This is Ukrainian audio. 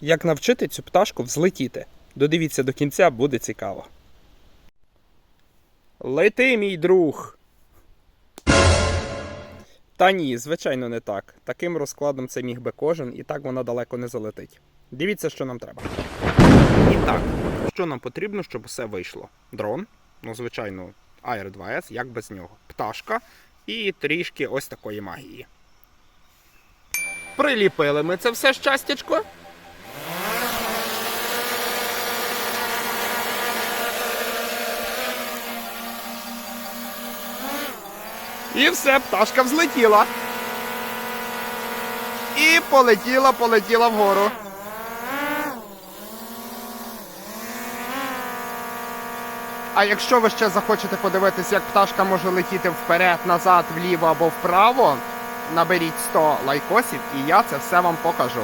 Як навчити цю пташку взлетіти? Додивіться до кінця, буде цікаво. Лети, мій друг. Та ні, звичайно, не так. Таким розкладом це міг би кожен, і так вона далеко не залетить. Дивіться, що нам треба. І так, що нам потрібно, щоб все вийшло? Дрон, ну, звичайно, Air 2S, як без нього. Пташка і трішки ось такої магії. Приліпили ми це все щастячко. І все, пташка взлетіла. І полетіла, полетіла вгору. А якщо ви ще захочете подивитись, як пташка може летіти вперед, назад, вліво або вправо, наберіть 100 лайкосів, і я це все вам покажу.